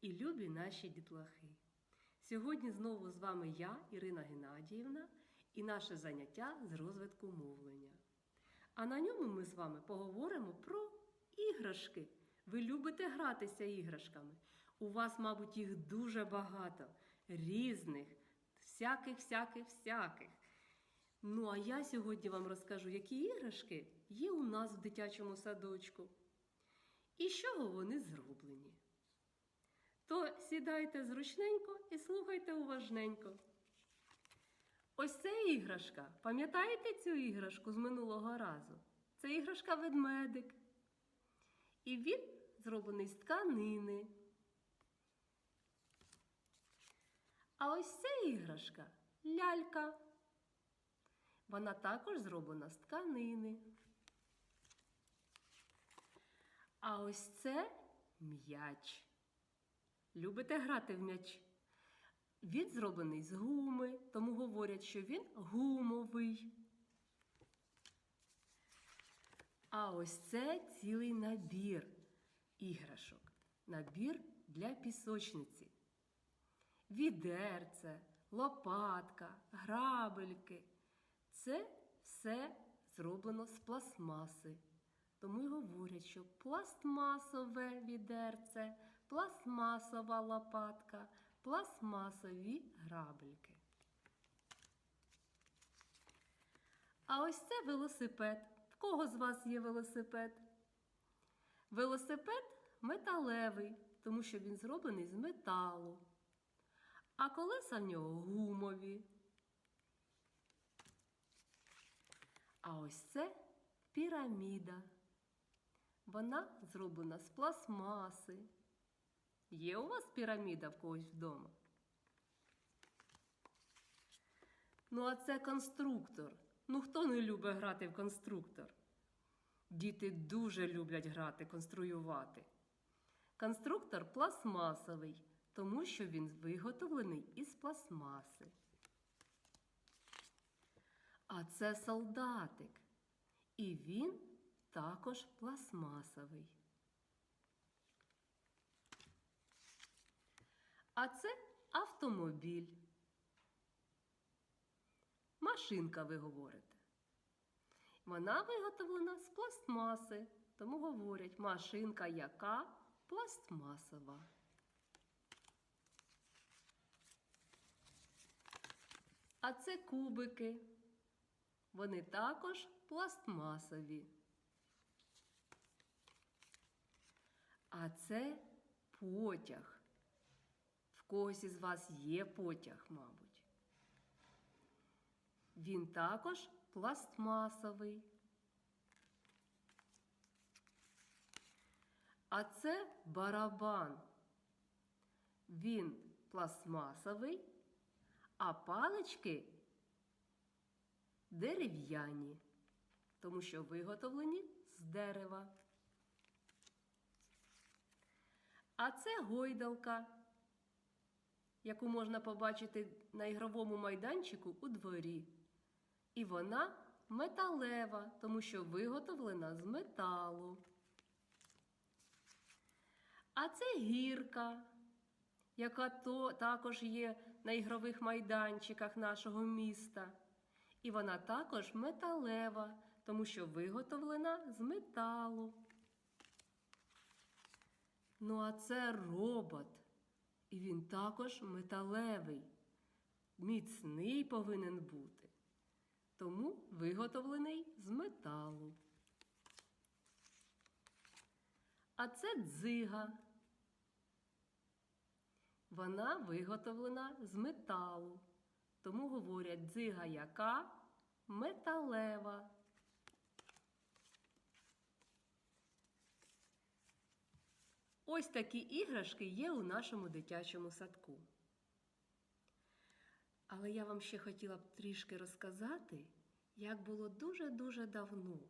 і любі наші дітлахи. Сьогодні знову з вами я, Ірина Геннадіївна, і наше заняття з розвитку мовлення. А на ньому ми з вами поговоримо про іграшки. Ви любите гратися іграшками. У вас, мабуть, їх дуже багато, різних, всяких, всяких, всяких. Ну, а я сьогодні вам розкажу, які іграшки є у нас в дитячому садочку. І з чого вони зроблені. Сідайте зручненько і слухайте уважненько. Ось це іграшка. Пам'ятаєте цю іграшку з минулого разу? Це іграшка ведмедик. І він зроблений з тканини. А ось ця іграшка лялька. Вона також зроблена з тканини. А ось це м'яч. Любите грати в м'яч? Він зроблений з гуми, тому говорять, що він гумовий. А ось це цілий набір іграшок. Набір для пісочниці. Відерце, лопатка, грабельки. Це все зроблено з пластмаси. Тому й говорять, що пластмасове відерце, пластмасова лопатка, пластмасові грабельки. А ось це велосипед. В кого з вас є велосипед? Велосипед металевий, тому що він зроблений з металу. А колеса в нього гумові. А ось це піраміда. Вона зроблена з пластмаси. Є у вас піраміда в когось вдома? Ну, а це конструктор. Ну, хто не любить грати в конструктор? Діти дуже люблять грати, конструювати. Конструктор пластмасовий, тому що він виготовлений із пластмаси. А це солдатик. І він також пластмасовий. А це автомобіль. Машинка, ви говорите. Вона виготовлена з пластмаси, тому говорять машинка яка пластмасова. А це кубики. Вони також пластмасові. А це потяг. Когось із вас є потяг, мабуть. Він також пластмасовий. А це барабан. Він пластмасовий, а палички дерев'яні, тому що виготовлені з дерева. А це гойдалка, яку можна побачити на ігровому майданчику у дворі. І вона металева, тому що виготовлена з металу. А це гірка, яка то також є на ігрових майданчиках нашого міста. І вона також металева, тому що виготовлена з металу. Ну, а це робот. І він також металевий. Міцний повинен бути. Тому виготовлений з металу. А це дзига. Вона виготовлена з металу. Тому говорять дзига яка металева. Ось такі іграшки є у нашому дитячому садку. Але я вам ще хотіла б трішки розказати, як було дуже-дуже давно,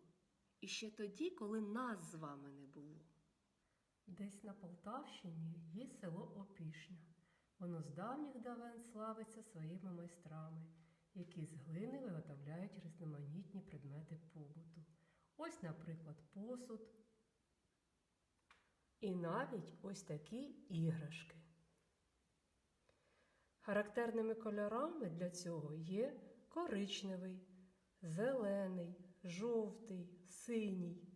і ще тоді, коли нас з вами не було. Десь на Полтавщині є село Опішня. Воно з давніх давен славиться своїми майстрами, які з глини виготовляють різноманітні предмети побуту. Ось, наприклад, посуд, і навіть ось такі іграшки. Характерними кольорами для цього є коричневий, зелений, жовтий, синій.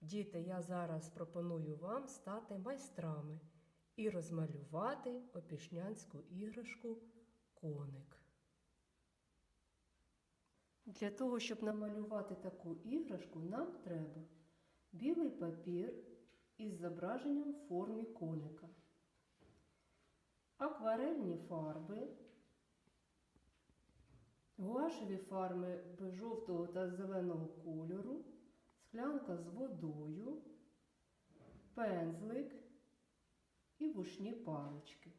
Діти, я зараз пропоную вам стати майстрами і розмалювати опішнянську іграшку коник. Для того, щоб намалювати таку іграшку, нам треба білий папір із зображенням в формі коника, акварельні фарби, гуашеві фарби жовтого та зеленого кольору, склянка з водою, пензлик. І вушні палички.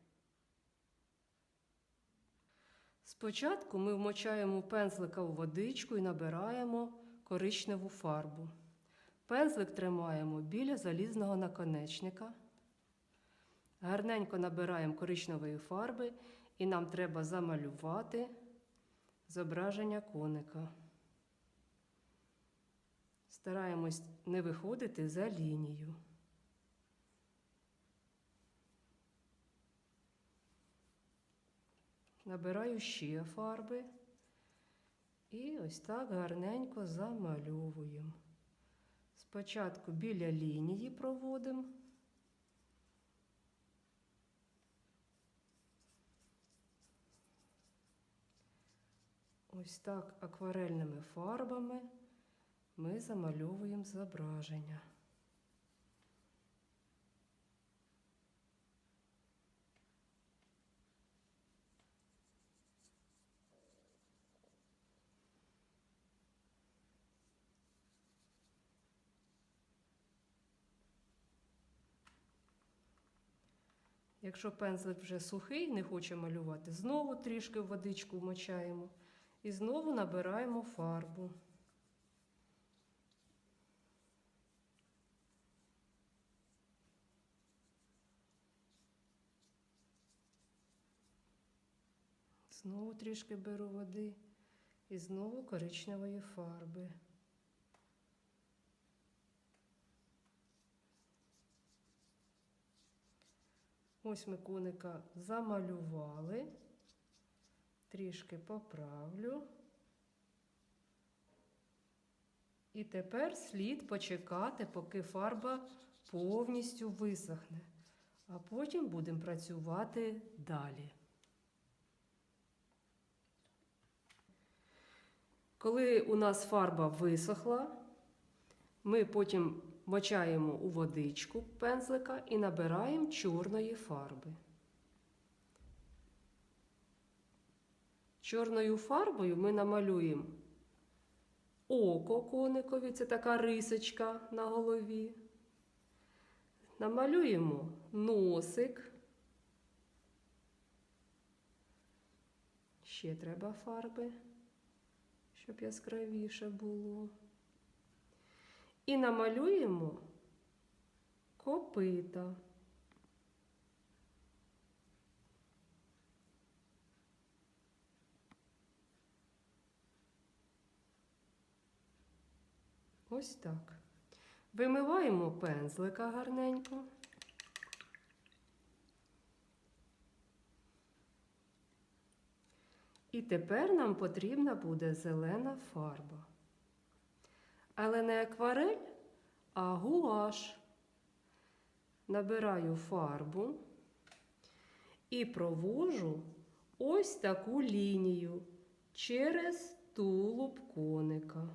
Спочатку ми вмочаємо пензлика у водичку і набираємо коричневу фарбу. Пензлик тримаємо біля залізного наконечника. Гарненько набираємо коричневої фарби і нам треба замалювати зображення коника. Стараємось не виходити за лінію. Набираю ще фарби і ось так гарненько замальовуємо. Спочатку біля лінії проводимо. Ось так акварельними фарбами ми замальовуємо зображення. Якщо пензлик вже сухий, не хоче малювати, знову трішки в водичку вмочаємо і знову набираємо фарбу. Знову трішки беру води і знову коричневої фарби. Ось ми коника замалювали. Трішки поправлю. І тепер слід почекати, поки фарба повністю висохне. А потім будемо працювати далі. Коли у нас фарба висохла, ми потім мочаємо у водичку пензлика і набираємо чорної фарби. Чорною фарбою ми намалюємо око коникові, це така рисочка на голові. Намалюємо носик. Ще треба фарби, щоб яскравіше було. І намалюємо копита. Ось так. Вимиваємо пензлика гарненько. І тепер нам потрібна буде зелена фарба. Але не акварель, а гуаш. Набираю фарбу і провожу ось таку лінію через тулуб коника.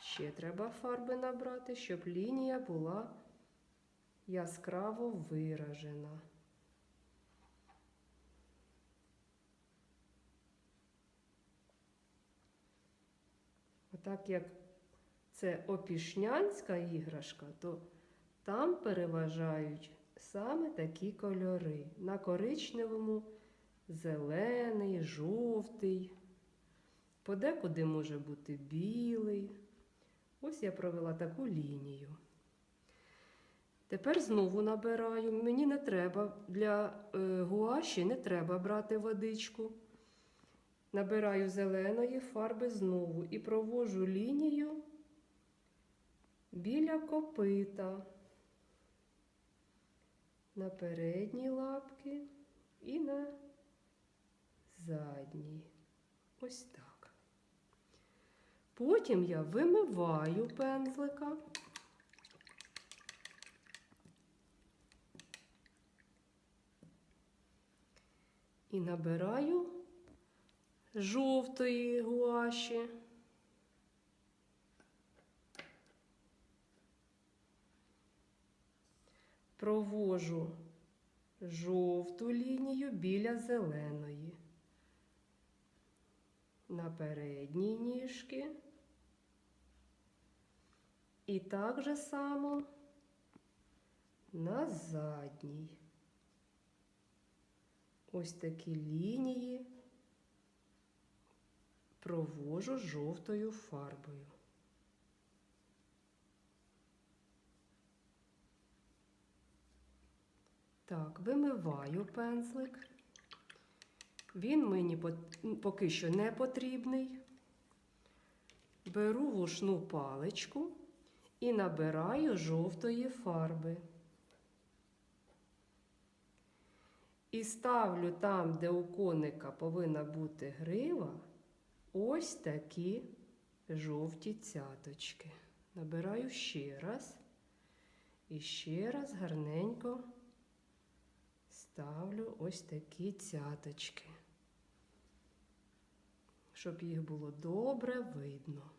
Ще треба фарби набрати, щоб лінія була яскраво виражена. Отак як це опішнянська іграшка, то там переважають саме такі кольори. На коричневому зелений, жовтий, подекуди може бути білий. Ось я провела таку лінію. Тепер знову набираю. Мені не треба для е, гуаші не треба брати водичку. Набираю зеленої фарби знову і провожу лінію біля копита. на передній лапки і на задній. Ось так. Потім я вимиваю пензлика. І набираю жовтої гуаші. Провожу жовту лінію біля зеленої. На передній ніжки. І так же само на задній. Ось такі лінії провожу жовтою фарбою. Так, вимиваю пензлик. Він мені поки що не потрібний. Беру вушну паличку і набираю жовтої фарби. І ставлю там, де у коника повинна бути грива, ось такі жовті цяточки. Набираю ще раз. І ще раз гарненько ставлю ось такі цяточки, щоб їх було добре видно.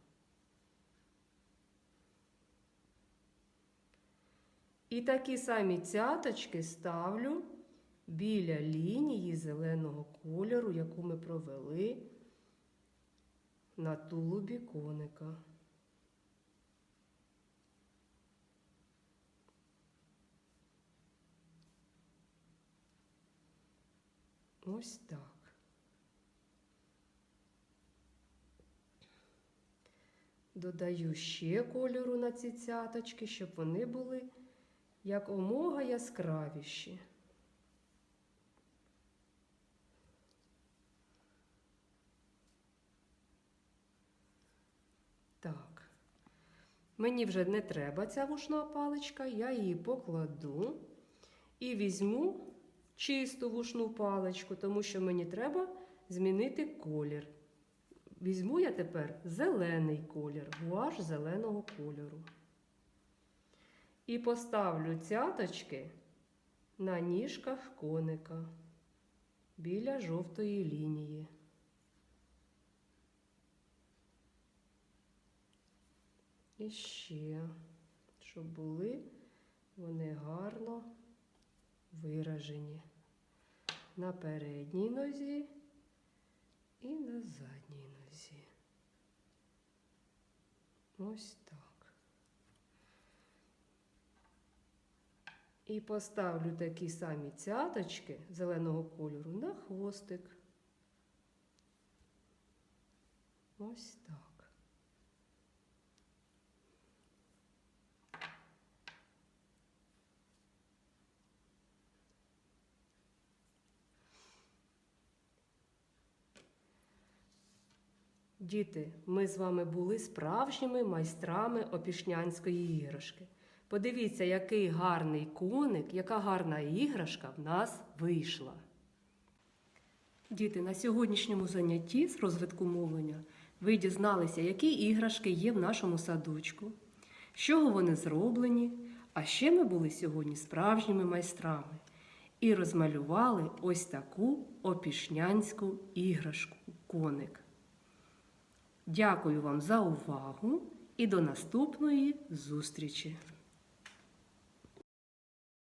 І такі самі цяточки ставлю біля лінії зеленого кольору, яку ми провели на тулубі коника. Ось так. Додаю ще кольору на ці цяточки, щоб вони були якомога яскравіші. Так. Мені вже не треба ця вушна паличка, я її покладу і візьму чисту вушну паличку, тому що мені треба змінити колір. Візьму я тепер зелений колір, гуаш зеленого кольору. І поставлю цяточки на ніжках коника біля жовтої лінії. І ще, щоб були вони гарно виражені на передній нозі і на задній нозі. Ось так. І поставлю такі самі цяточки зеленого кольору на хвостик. Ось так. Діти, ми з вами були справжніми майстрами опішнянської іграшки. Подивіться, який гарний коник, яка гарна іграшка в нас вийшла. Діти, на сьогоднішньому занятті з розвитку мовлення ви дізналися, які іграшки є в нашому садочку, з чого вони зроблені. А ще ми були сьогодні справжніми майстрами і розмалювали ось таку опішнянську іграшку коник. Дякую вам за увагу і до наступної зустрічі!